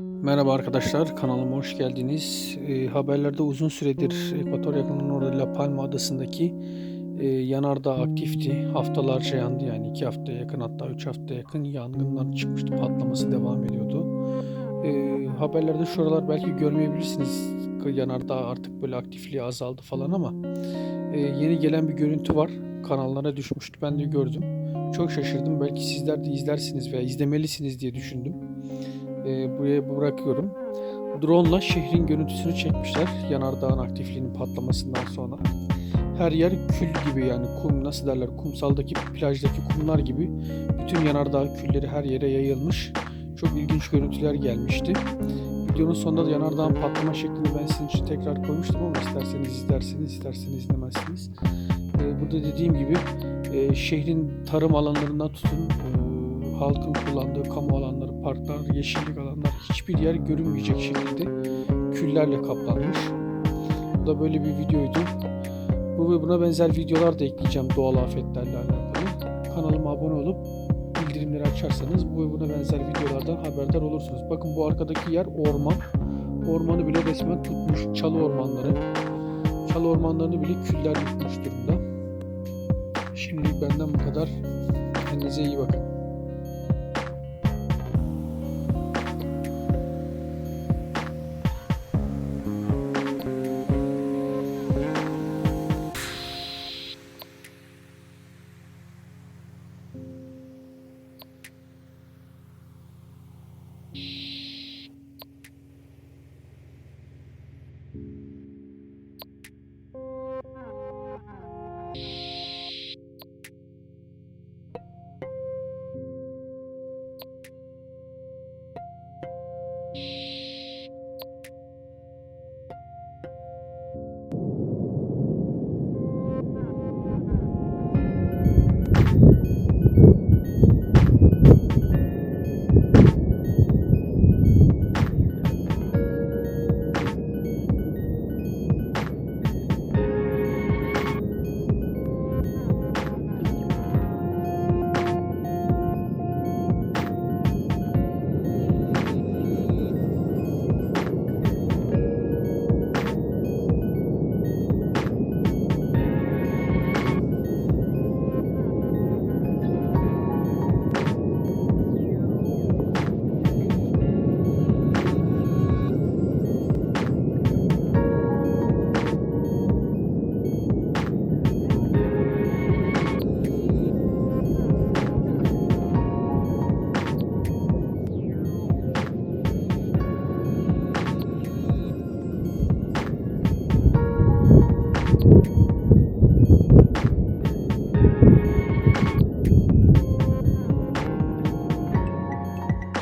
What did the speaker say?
Merhaba arkadaşlar, kanalıma hoş geldiniz. E, haberlerde uzun süredir Ekvator yakınının orada La Palma adasındaki e, yanardağ aktifti. Haftalarca yandı yani iki haftaya yakın hatta üç haftaya yakın yangınlar çıkmıştı. Patlaması devam ediyordu. E, haberlerde şuralar belki görmeyebilirsiniz. Yanardağ artık böyle aktifliği azaldı falan ama e, yeni gelen bir görüntü var. Kanallara düşmüştü. Ben de gördüm. Çok şaşırdım. Belki sizler de izlersiniz veya izlemelisiniz diye düşündüm e, buraya bırakıyorum. Drone'la şehrin görüntüsünü çekmişler yanardağın aktifliğinin patlamasından sonra. Her yer kül gibi yani kum nasıl derler kumsaldaki plajdaki kumlar gibi bütün yanardağ külleri her yere yayılmış. Çok ilginç görüntüler gelmişti. Videonun sonunda da yanardağın patlama şeklini ben sizin için tekrar koymuştum ama isterseniz izlersiniz, isterseniz izlemezsiniz. Ee, burada dediğim gibi e, şehrin tarım alanlarından tutun e, halkın kullandığı kamu alanları, parklar, yeşillik alanlar hiçbir yer görünmeyecek şekilde küllerle kaplanmış. Bu da böyle bir videoydu. Bu ve buna benzer videolar da ekleyeceğim doğal afetlerle alakalı. Kanalıma abone olup bildirimleri açarsanız bu ve buna benzer videolardan haberdar olursunuz. Bakın bu arkadaki yer orman. Ormanı bile resmen tutmuş. Çalı ormanları. Çalı ormanlarını bile küller yutmuş durumda. Şimdilik benden bu kadar. Kendinize iyi bakın. you